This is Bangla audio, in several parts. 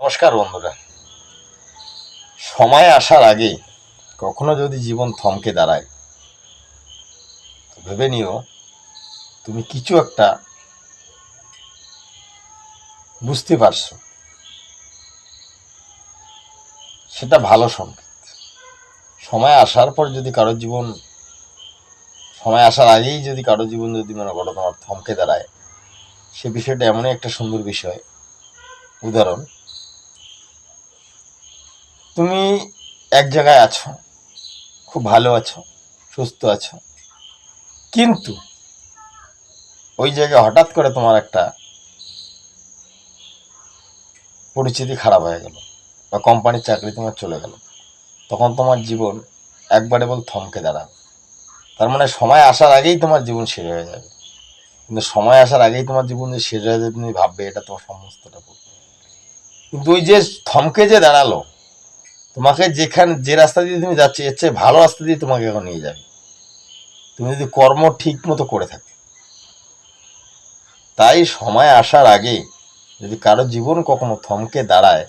নমস্কার বন্ধুরা। সময় আসার আগে কখনো যদি জীবন থমকে দাঁড়ায়, ভেবে নিও তুমি কিছু একটা বুঝতে পারছ। সেটা ভালো সংকেত। সময় আসার পর যদি কারও জীবন, সময় আসার আগেই যদি কারও জীবন যদি মনে করো তোমার থমকে দাঁড়ায়, সে বিষয়টা এমনই একটা সুন্দর বিষয়। উদাহরণ তুমি এক জায়গায় আছো, খুব ভালো আছো, সুস্থ আছো। কিন্তু ওই জায়গায় হঠাৎ করে তোমার একটা পরিচিতি খারাপ হয়ে গেল বা কোম্পানির চাকরি তোমার চলে গেল। তখন তোমার জীবন একবারে বল থমকে দাঁড়াবে। তার মানে সময় আসার আগেই তোমার জীবন শেষ হয়ে যাবে। কিন্তু সময় আসার আগেই তোমার জীবন যে শেষ হয়ে যাবে তুমি ভাববে এটা তোমার সমস্তটা। কিন্তু ওই যে থমকে যে দাঁড়াল তোমাকে যেখানে যে রাস্তা দিয়ে তুমি যাচ্ছ, এর চেয়ে ভালো রাস্তা দিয়ে তোমাকে এখন নিয়ে যাবে। তুমি যদি কর্ম ঠিক মতো করে থাকো। তাই সময় আসার আগে যদি কারও জীবন কখনো থমকে দাঁড়ায়,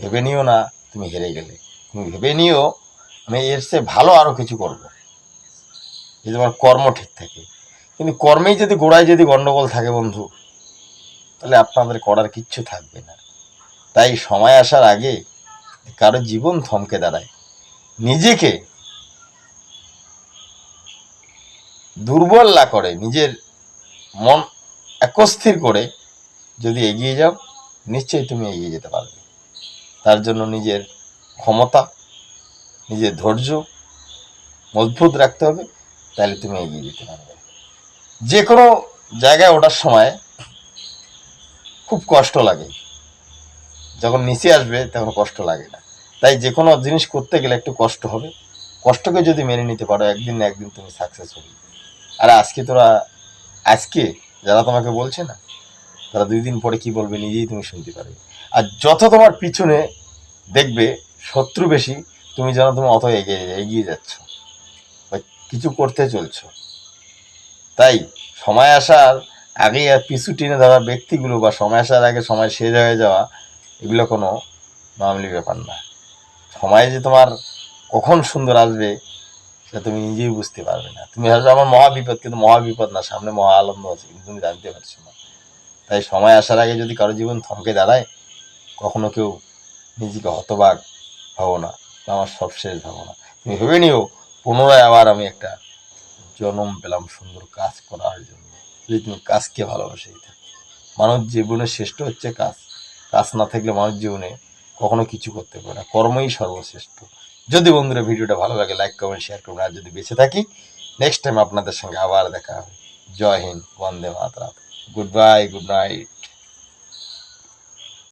ভেবে নিও না তুমি হেরে গেলে। তুমি ভেবে নিও, আমি এর চেয়ে ভালো আরও কিছু করব। যদি তোমার কর্ম ঠিক থাকে। কিন্তু কর্মেই যদি গোড়ায় যদি গন্ডগোল থাকে বন্ধু, তাহলে আপনাদের করার কিচ্ছু থাকবে না। তাই সময় আসার আগে কারও জীবন থমকে দাঁড়ায়। নিজেকে দুর্বল না করে, নিজের মন একস্থির করে যদি এগিয়ে যাও, নিশ্চয়ই তুমি এগিয়ে যেতে পারবে। তার জন্য নিজের ক্ষমতা, নিজের ধৈর্য মজবুত রাখতে হবে, তাহলে তুমি এগিয়ে যেতে পারবে। যে কোনো জায়গায় ওঠার সময় খুব কষ্ট লাগে। যখন নিচে আসবে, তখন কষ্ট লাগে না। তাই যে কোনো জিনিস করতে গেলে একটু কষ্ট হবে। কষ্টকে যদি মেনে নিতে পারো, একদিন না একদিন তুমি সাকসেস হবে। আর আজকে তোরা, আজকে যারা তোমাকে বলছে না, তারা দুই দিন পরে কি বলবে নিজেই তুমি শুনতে পারবে। আর যত তোমার পিছনে দেখবে, শত্রু বেশি, তুমি যেন তুমি অত এগিয়ে এগিয়ে যাচ্ছ বা কিছু করতে চলছো। তাই সময় আসার আগে আর পিছু টেনে ধরা ব্যক্তিগুলো বা সময় আসার আগে সময় শেষ হয়ে যাওয়া এগুলো কোনো মামলি ব্যাপার না। সময় যে তোমার কখন সুন্দর আসবে, সেটা তুমি নিজেই বুঝতে পারবে না। তুমি ভাববে আমার মহা বিপদ কিন্তু মহা বিপদ না, সামনে মহা আনন্দ আছে, কিন্তু তুমি জানতে পারছ না। তাই সময় আসার আগে যদি কারও জীবন থমকে দাঁড়ায়, কখনো কেউ নিজেকে হতবাক ভাবো না, আমার সব শেষ ভাবো না। তুমি ভেবে নিও, পুনরায় আবার আমি একটা জন্ম পেলাম সুন্দর কাজ করার জন্য। যদি তুমি কাজকে ভালোবাসেই থাকো মানব জীবনের শ্রেষ্ঠ হচ্ছে কাজ। কাজ না থাকলে মানুষ জীবনে কখনো কিছু করতে পারে না। কর্মই সর্বশ্রেষ্ঠ। যদি বন্ধুরা ভিডিওটা ভালো লাগে লাইক কমেন্ট শেয়ার করুন। আর যদি বেঁচে থাকি নেক্সট টাইম আপনাদের সঙ্গে আবার দেখা হবে। জয় হিন্দ, বন্দে মাতরম। Good bye good night